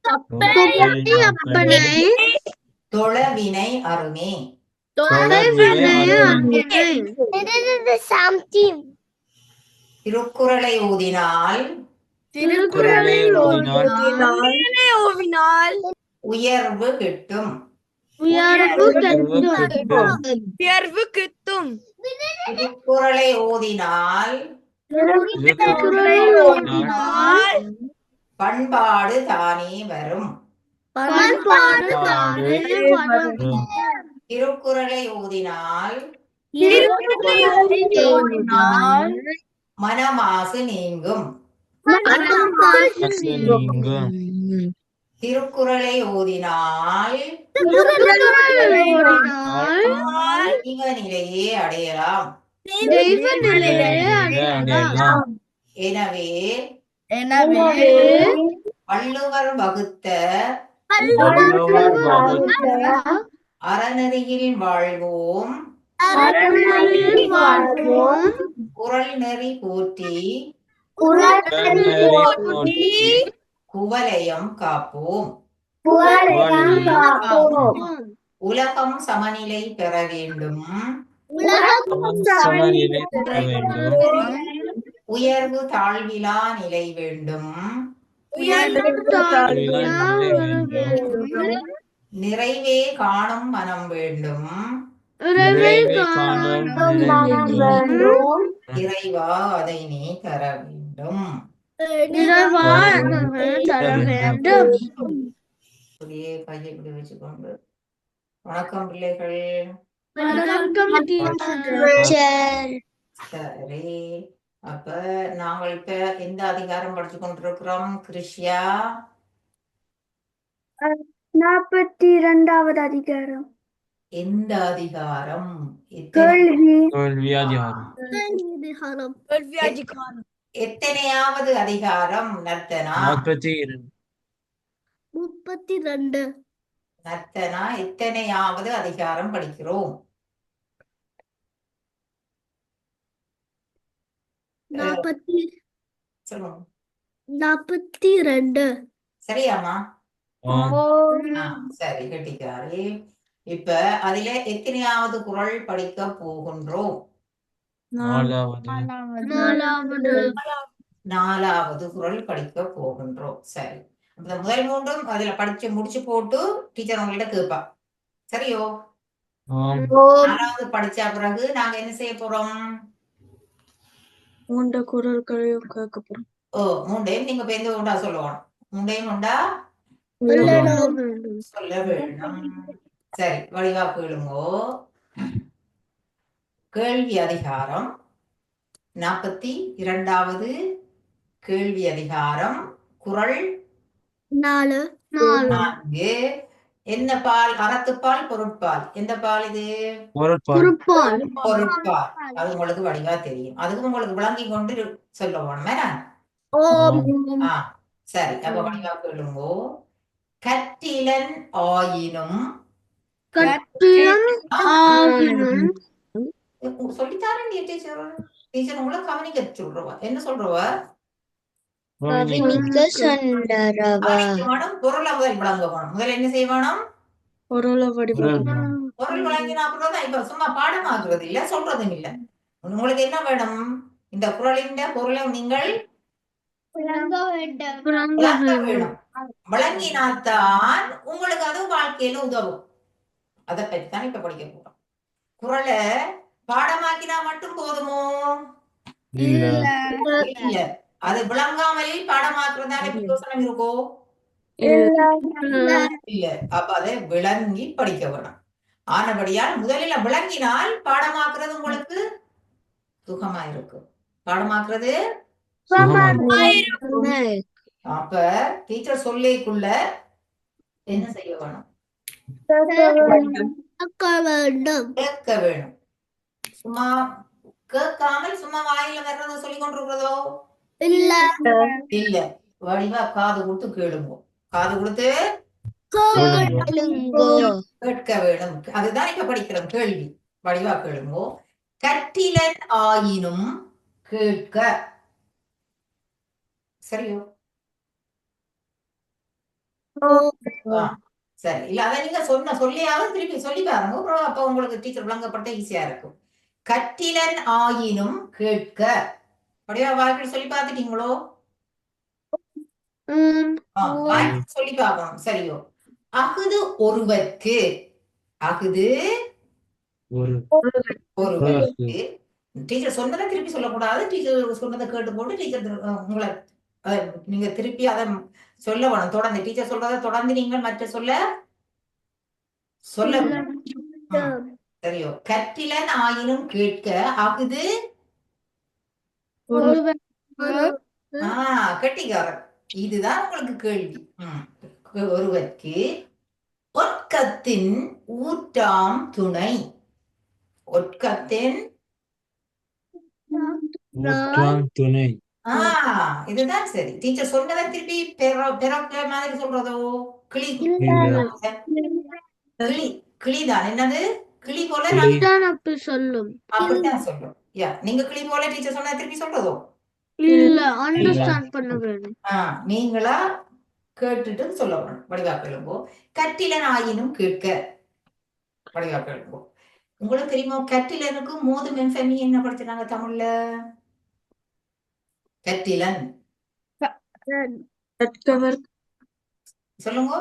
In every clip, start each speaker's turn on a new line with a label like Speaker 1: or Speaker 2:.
Speaker 1: தொப்பை அப்பனை
Speaker 2: அப்பனை
Speaker 1: தொழவினை அருமே. திருக்குறளை ஊதினால்
Speaker 2: திருக்குறளை
Speaker 3: ஓவினால்
Speaker 1: உயர்வு கிட்டும்.
Speaker 2: உயர்வு
Speaker 3: உயர்வு கிட்டும்.
Speaker 1: திருக்குறளை ஓதினால்.
Speaker 2: திருக்குறளை ஓதினால்.
Speaker 1: பண்பாடு தானே வரும்.
Speaker 2: பண்பாடு தானே வரும்.
Speaker 1: திருக்குறளை ஓதினால் மனமாசு நீங்கும். திருக்குறளை ஓதினால் தெய்வ நிலையை அடையலாம். எனவே
Speaker 2: எனவே
Speaker 1: வள்ளுவர் வகுத்த அறநெறியில் வாழ்வோம். குறள் நெறி போற்றி. குவலயம் காப்போம். உலகம் சமநிலை பெற வேண்டும். உயர்வு தாழ்விலா நிலை வேண்டும். நிறைவே காணும் மனம் வேண்டும். இறைவா அதை நீ தர வேண்டும். வணக்கம் பிள்ளைகள். சரி. அப்ப நாங்கள் இப்ப எந்த அதிகாரம் படிச்சு கொண்டிருக்கிறோம்? கிருஷ்யா?
Speaker 4: நாற்பத்தி இரண்டாவது அதிகாரம்.
Speaker 1: எந்த அதிகாரம்? எத்தனையாவது அதிகாரம்? நர்த்தனா?
Speaker 2: முப்பத்தி ரெண்டு
Speaker 1: நர்த்தனா எத்தனையாவது அதிகாரம் படிக்கிறோம்?
Speaker 2: நாற்பத்தி
Speaker 1: சொல்லுங்க.
Speaker 2: நாற்பத்தி ரெண்டு.
Speaker 1: சரியாமா சரி கெட்டிக்காரி. இப்ப அதுல எத்தனையாவது குறள் படிக்க போகின்றோம்?
Speaker 2: நாலாவது.
Speaker 1: நாலாவது. குறள் படிக்க போகின்றோம். சரி. இந்த முதல் மூன்றும் அதுல படிச்சு முடிச்சு போட்டு டீச்சர் உங்கள்ட்ட கேட்பா சரியோ? நாலாவது படிச்ச பிறகு நாங்க என்ன செய்ய போறோம்?
Speaker 4: மூன்று குரல்களையும் கேட்க போறோம்
Speaker 1: ஓ மூண்டையும் நீங்க பேருந்து உண்டா சொல்லுவோம். மூண்டையும் உண்டா? சொல்ல வேணும் சரி வடிவா கேளுங்கோ. கேள்வி அதிகாரம். நாற்பத்தி இரண்டாவது கேள்வி அதிகாரம். குறள்
Speaker 2: நாலு நாலு.
Speaker 1: நான்கு. என்ன பால்? அறத்துப்பால் பொருட்பால். எந்த பால் இது? பொருட்பால். அது உங்களுக்கு வடிவா தெரியும். அதுக்கு உங்களுக்கு விளங்கி கொண்டு சொல்ல ஆ சரி. அப்ப வடிவா கேளுங்கோ கற்றிலன் ஆயினும். சொல்லித்தாரேன் டீச்சர் டீச்சர் உங்களை கவனிக்க சொல்றவா என்ன சொல்றவா
Speaker 2: கவனிக்க சொன்னரவா
Speaker 1: கவனிக்க வேணும் பொருளை முதல் என்ன செய்ய வேணும்
Speaker 4: பொருளை
Speaker 1: விளங்கினா அப்புறம் தான் இப்ப சும்மா பாடமாக்குறது இல்ல சொல்றதும் இல்ல. உங்களுக்கு என்ன வேணும்? இந்த குறளின் பொருளை நீங்கள் விளங்கினால்தான் உங்களுக்கு அது வாழ்க்கையில உதவும். அதை பற்றி தான் இப்ப படிக்க போறோம். குறளை பாடமாக்கினா மட்டும் போதுமோ? இல்ல. அது விளங்காமலே பாடமாக்குறதால பிரயோசனம் இருக்கோ? இல்ல. அப்ப அதை விளங்கி படிக்க வேணும். ஆனபடியால் முதலில் விளங்கினால் பாடமாக்குறது உங்களுக்கு சுகமா இருக்கும் பாடமாக்குறது அப்ப டீச்சர் சொல்லிக்குள்ள என்ன செய்ய வேணும்? கேட்க வேணும். சும்மா கேட்காமல் சும்மா வாயில வர்றத சொல்லி கொண்டிருக்கிறதோ
Speaker 2: இல்ல.
Speaker 1: இல்ல. வடிவா காது கொடுத்து கேளுங்க. காது கொடுத்து கேட்க வேணும் அதுதான் இப்ப படிக்கிறோம் கேள்வி. வடிவா கேளுங்கோ. கற்றிலன் ஆயினும் கேட்க. சரியோ? சரி. இல்ல அதை நீங்க சொன்ன சொல்லியாவது திருப்பி சொல்லி பாருங்க. அப்புறம் அப்ப உங்களுக்கு டீச்சர் விளங்கப்பட்ட ஈஸியா இருக்கும். கற்றிலன் ஆயினும் கேட்க. அப்படியே? வாழ்க்கை சொல்லி வாய்க்கு சொல்லி பார்க்கணும் சரியோ. அகுது ஒருவர்க்கு அகுது
Speaker 3: ஒரு
Speaker 1: ஒருவருக்கு. டீச்சர் சொன்னதை திருப்பி சொல்லக்கூடாது. டீச்சர் சொன்னதை கேட்டு போட்டு டீச்சர் உங்களை நீங்க திருப்பி அதை சொல்ல வேணும். தொடர்ந்து டீச்சர் சொல்றதை தொடர்ந்து நீங்கள் மற்ற சொல்ல சொல்ல சரியோ. கற்றிலன் ஆயினும் கேட்க அகுது ஆ கெட்டிக்காரர். இதுதான் உங்களுக்கு கேள்வி. ஒருவருக்கு ஒட்கத்தின் ஊற்றாம் துணை. ஒட்கத்தின்
Speaker 3: ஊற்றாம் துணை.
Speaker 1: ஆ இதுதான் சரி. டீச்சர் சொன்னதை திருப்பி பெற பெறக்க மாதிரி சொல்றதோ? கிளி. கிளி. கிளிதான். என்னது? கிளி போல
Speaker 2: அப்படி சொல்லும்.
Speaker 1: அப்படித்தான் சொல்லும். யா நீங்க கிளி போல டீச்சர் சொன்னதை திருப்பி சொல்றதோ?
Speaker 2: இல்ல அண்டர்ஸ்டாண்ட் பண்ண வேணும்.
Speaker 1: நீங்களா கேட்டுட்டு சொல்ல வேணும். வடிவாக்க எழும்போ. கட்டிலன் ஆயினும் கேட்க. வடிவாக்க எழும்போ. உங்களுக்கு தெரியுமா கட்டிலனுக்கு மோதும் என்ஃபெமி என்ன படிச்சாங்க தமிழ்ல? கட்டிலன். சொல்லுங்க.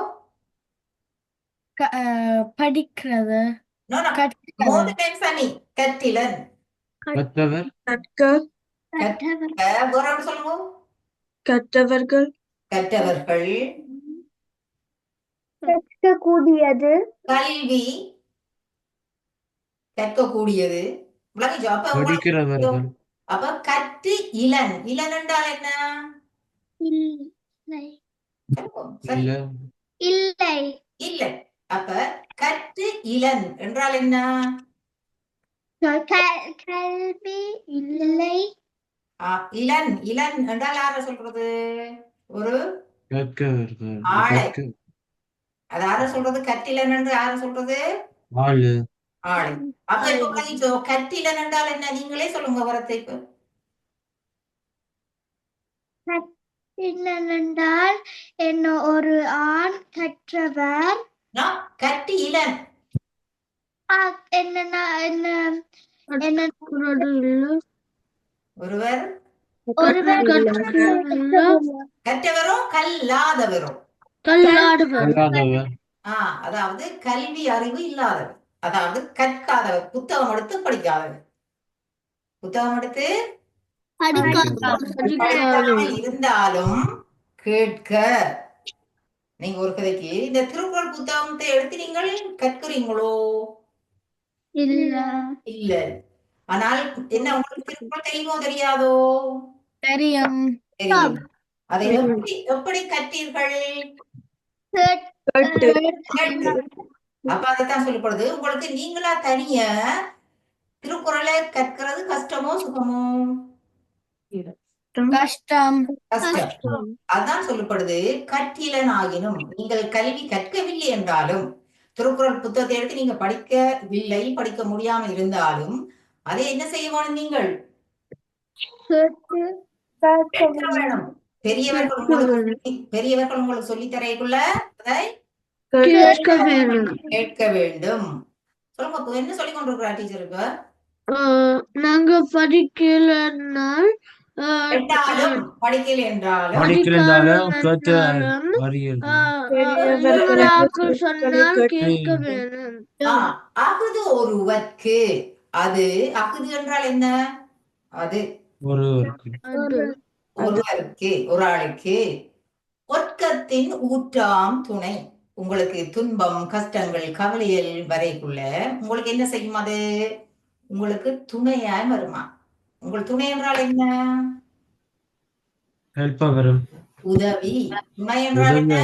Speaker 5: படிக்கிறது
Speaker 1: No, no.
Speaker 5: கற்கிறது
Speaker 1: மோதும் என்ஃபெமி கட்டிலன்
Speaker 3: கற்றவர்.
Speaker 1: ஒன்று சொல்லுங்க
Speaker 4: கற்றவர்கள்.
Speaker 1: கற்றவர்கள்.
Speaker 2: கூடியது
Speaker 1: கல்வி. கற்கக்கூடியது.
Speaker 3: படிக்கிறவர்கள்
Speaker 1: அப்ப கற்று இளன். இளன் என்றால் என்ன.
Speaker 2: இல்ல.
Speaker 3: இல்லை.
Speaker 2: இல்லை.
Speaker 1: அப்ப கற்று இளன் என்றால் என்ன?
Speaker 2: கல்வி இல்லை.
Speaker 1: ஆ, இளன் இளன் என்றால் யார சொல்றது? ஒரு ஆளை. அது யார சொல்றது? கற்றிலன் என்று யார சொல்றது?
Speaker 3: ஆளு.
Speaker 1: ஆளை. அப்ப இப்ப என்றால் என்ன? நீங்களே சொல்லுங்க வரத்தை இப்ப.
Speaker 2: என்னென்றால் என்ன? ஒரு ஆண் கற்றவர்
Speaker 1: நான் கற்று இளன் ஒருவர்
Speaker 2: ஒருவர்
Speaker 1: கற்றவரும் கல்லாதவரும்.
Speaker 2: கல்லாடுவர்
Speaker 3: கல்லாதவர்.
Speaker 1: ஆ அதாவது கல்வி அறிவு இல்லாதவர். அதாவது கற்காதவர். புத்தகம் எடுத்து படிக்காதவர். புத்தகம் எடுத்து இருந்தாலும் கேட்க. நீங்க ஒரு கதைக்கு இந்த திருக்குறள் புத்தகத்தை எடுத்து நீங்கள் கற்கிறீங்களோ?
Speaker 2: இல்ல.
Speaker 1: இல்ல. ஆனால் என்ன உங்களுக்கு திருக்குறள் தெரியுமோ தெரியாதோ?
Speaker 5: தெரியும்.
Speaker 1: தெரியும். அதை எப்படி எப்படி கற்றீர்கள்? அப்ப அதைத்தான் சொல்லப்படுது உங்களுக்கு நீங்களா தனிய திருக்குறளை கற்கிறது கஷ்டமோ சுகமோ?
Speaker 5: கஷ்டம்.
Speaker 1: கஷ்டம். அதான் சொல்லப்படுது கற்றிலன் ஆகினும் நீங்கள் கல்வி கற்கவில்லை என்றாலும் திருக்குறள் புத்தகத்தை எடுத்து நீங்க படிக்கவில்லை படிக்க முடியாம இருந்தாலும் அதை என்ன செய்ய வேணும் நீங்கள்? பெரியவர்கள் உங்களுக்கு பெரியவர்கள் உங்களுக்கு சொல்லி தரைக்குள்ள அதை
Speaker 2: கேட்க
Speaker 1: வேண்டும். சொல்லுங்க அப்ப என்ன சொல்லி கொண்டிருக்கிறா டீச்சர் இப்ப?
Speaker 2: ஆஹ் நாங்க
Speaker 1: என்றாலும் படிக்கல என்றாலும்
Speaker 3: கேட்டு
Speaker 1: அகுது ஒருவர்க்கு அது அகுது என்றால் என்ன? அது
Speaker 3: ஒருவருக்கு.
Speaker 1: ஒரு ஆளுக்கு ஒட்கத்தின் ஊற்றாம் துணை. உங்களுக்கு துன்பம் கஷ்டங்கள் கவலைகள் வரைக்குள்ள உங்களுக்கு என்ன செய்யும் அது? உங்களுக்கு துணையாய் வருமா? உங்கள் துணை என்றால் என்ன?
Speaker 3: ஹெல்ப்பவரும்
Speaker 1: உதவி. துணை என்றால் என்ன?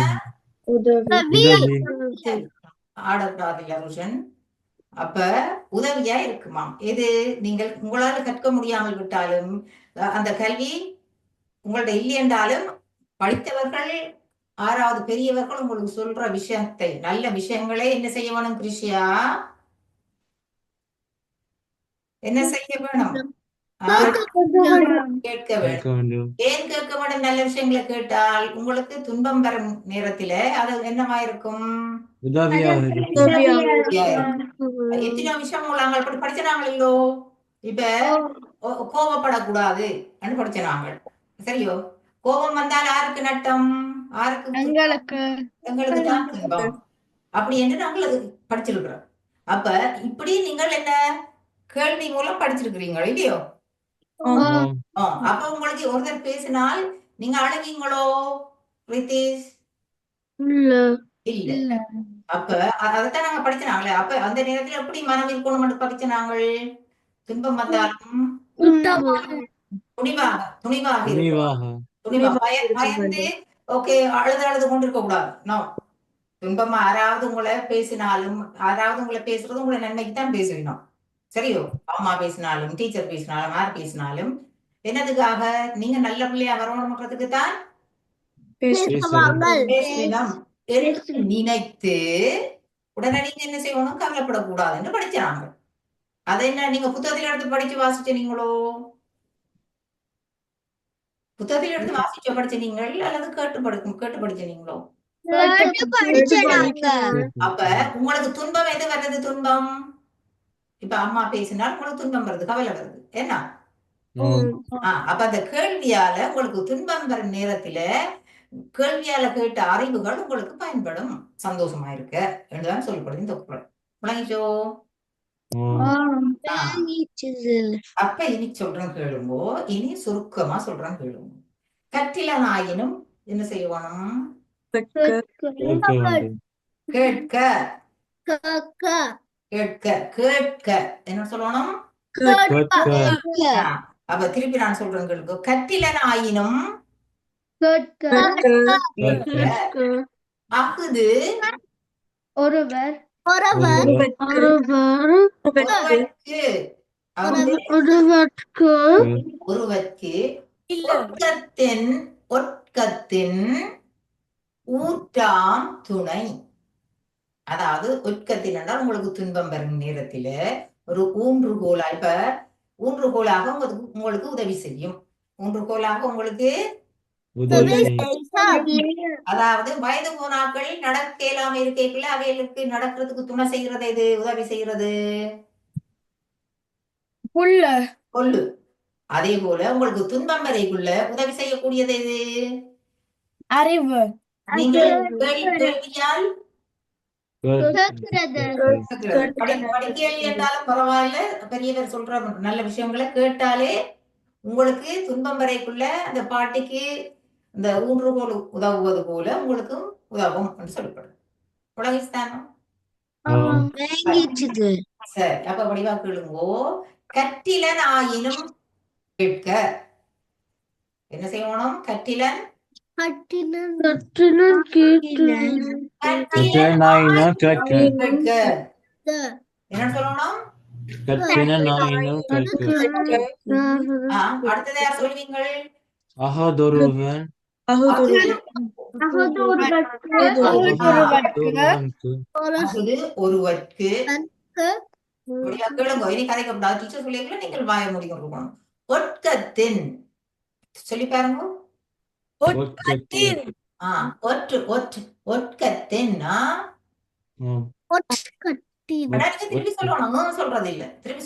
Speaker 4: உதவி.
Speaker 1: ஆடக்கூடாது அப்ப உதவியா இருக்குமாம். எது? நீங்கள் உங்களால கற்க முடியாமல் விட்டாலும் அந்த கல்வி உங்கள்ட்ட இல்லை என்றாலும் படித்தவர்கள் ஆறாவது பெரியவர்கள் உங்களுக்கு சொல்ற விஷயத்தை நல்ல விஷயங்களே என்ன செய்ய வேணும் கிருஷியா? என்ன செய்ய வேணும்? கேட்க வேண்டும். ஏன் கேட்க வேண்டும் நல்ல விஷயங்களை கேட்டால் உங்களுக்கு துன்பம் வரும் நேரத்தில. அது என்னவா இருக்கும். எத்தனையோ விஷயம் நாங்கள் அப்படி படிச்ச நாங்கள் இல்லோ இப்ப கோபப்படக்கூடாது அப்படின்னு படிச்ச நாங்கள். சரியோ? கோபம் வந்தால் யாருக்கு நட்டம்? யாருக்கு?
Speaker 5: எங்களுக்கு.
Speaker 1: எங்களுக்கு தான் துன்பம். அப்படி என்று நாங்கள் அது படிச்சிருக்கிறோம். அப்ப இப்படி நீங்கள் என்ன கேள்வி மூலம் படிச்சிருக்கிறீங்க இல்லையோ? அப்ப உங்களுக்கு ஒருத்தர் பேசினால் நீங்க அழுவீங்களோ ரிதீஷ்
Speaker 2: இல்ல.
Speaker 1: அப்ப அதைத்தான் நாங்க படிச்சனாங்களே. அப்ப அந்த நேரத்துல எப்படி மனம் இருக்கணும் படிச்ச நாங்கள் துன்பம் வந்தாலும்? துணிவாக துணிவாக.
Speaker 3: துணிவாக.
Speaker 1: துணிவா பய- பயந்து ஓகே அழுது அழுது கொண்டு இருக்க கூடாது நோ. துன்பமா யாராவது உங்களை பேசினாலும் யாராவது உங்களை பேசுறது உங்களை நன்மைக்கு தான் பேசணும் சரியோ அம்மா பேசினாலும் டீச்சர் பேசினாலும் யார் பேசினாலும் என்னதுக்காக? நீங்க நல்ல பிள்ளையா வரணும்ன்றதுக்கு தான் நினைத்து உடனே நீங்க என்ன செய்யணும்? கவலைப்படக்கூடாது என்று படிச்சாங்க அதை என்ன நீங்க புத்தகத்தில் எடுத்து படிச்சு வாசிச்சீங்களோ புத்தகத்தில் எடுத்து வாசிச்சு படிச்சீங்கள் அல்லது கேட்டு படிக்கும் கேட்டு படிச்சீங்களோ அப்ப உங்களுக்கு துன்பம் எது வருது துன்பம்? இப்ப அம்மா பேசினால் உங்களுக்கு துன்பம் வருது கவலை வருது என்ன அப்ப அந்த கேள்வியால உங்களுக்கு துன்பம் வரும் நேரத்துல கேள்வியால கேட்ட அறிவுகள் உங்களுக்கு பயன்படும். சந்தோஷமா இருக்க. என்றுதான் சொல்லப்படுது இந்த குரல். விளங்கிச்சோ அப்ப இனி சொல்றேன் கேளுங்கோ. இனி சுருக்கமா சொல்றேன் கேளுங்க. கற்றிலனாயினும் என்ன செய்யணும்
Speaker 3: கேட்க.
Speaker 1: கேட்க கேட்க. என்ன சொல்லணும்? அப்ப திருப்பி நான் சொல்றேன் கேளுங்க. கற்றிலனாயினும்
Speaker 3: கேட்க.
Speaker 1: அகுது
Speaker 5: ஒருவர்
Speaker 3: ஒருவர்.
Speaker 2: ஒருவர்
Speaker 1: ஒருவர்க்கு. ஒட்கத்தின் ஒட்கத்தின் ஊற்றாம் துணை. அதாவது ஒட்கத்தின் என்றால் உங்களுக்கு துன்பம் வரும் நேரத்தில ஒரு ஊன்றுகோலா இப்ப ஊன்றுகோலாக உங்களுக்கு உங்களுக்கு உதவி செய்யும். ஊன்றுகோலாக உங்களுக்கு. அதாவது வயது போனாக்கள் நடக்க இயலாம இருக்கைக்குள்ள அவைகளுக்கு நடக்கிறதுக்கு துணை செய்யறது எது உதவி செய்யறது?
Speaker 5: புல்ல.
Speaker 1: கொல்லு அதே போல உங்களுக்கு துன்பம் வரைக்குள்ள உதவி செய்யக்கூடியது எது?
Speaker 5: அறிவு.
Speaker 1: நீங்கள் கேள்வி கேள்வியால் என்றாலும் பரவாயில்ல. பெரியவர் சொல்ற நல்ல விஷயங்களை கேட்டாலே உங்களுக்கு துன்பம் வரைக்குள்ள அந்த பாட்டிக்கு இந்த ஊன்றுகோல் உதவுவது போல உங்களுக்கும் உதவும் என்று சொல்லப்படுது உலகிஸ்தானம். சரி. அப்ப வடிவா கேளுங்கோ. கற்றிலன் ஆயினும் கேட்க. என்ன செய்யணும்? கற்றிலன்
Speaker 2: கற்றினன் கேட்டு
Speaker 3: கற்றனாயினும் கேட்க.
Speaker 1: கேட்க என்ன சொல்லணும்?
Speaker 3: கற்றனாயினும் கேட்க.
Speaker 1: ஆ, அடுத்தது யார் சொல்வீங்கள்?
Speaker 3: அகதொருவன்.
Speaker 5: ஒருவருக்கு.
Speaker 1: கேளுங்கோ. இனி கதைக்கப்படாது டீச்சர் சொல்லியிருக்கல நீங்கள் வாய முடியும் இருக்கணும் ஒட்கத்தின். சொல்லி பாருங்க.
Speaker 3: ஒட்கத்தின்.
Speaker 1: ஒற்று ஒற்று நீங்க திருப்பி சொல்லணும் சொல்றது இல்ல. திருப்பி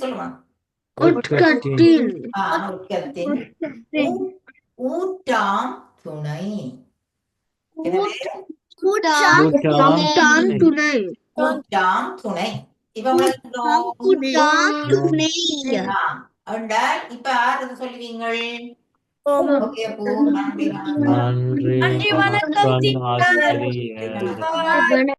Speaker 3: ஒட்கத்தின்
Speaker 1: ஊ- ஊட்டாம் துணை. ஊட்டாம் துணை. இப்ப யார் சொல்லுவீங்கள்? ஓகே அப்போ நன்றி வணக்கம்
Speaker 3: நன்றி வணக்கம் ஆசிரியர்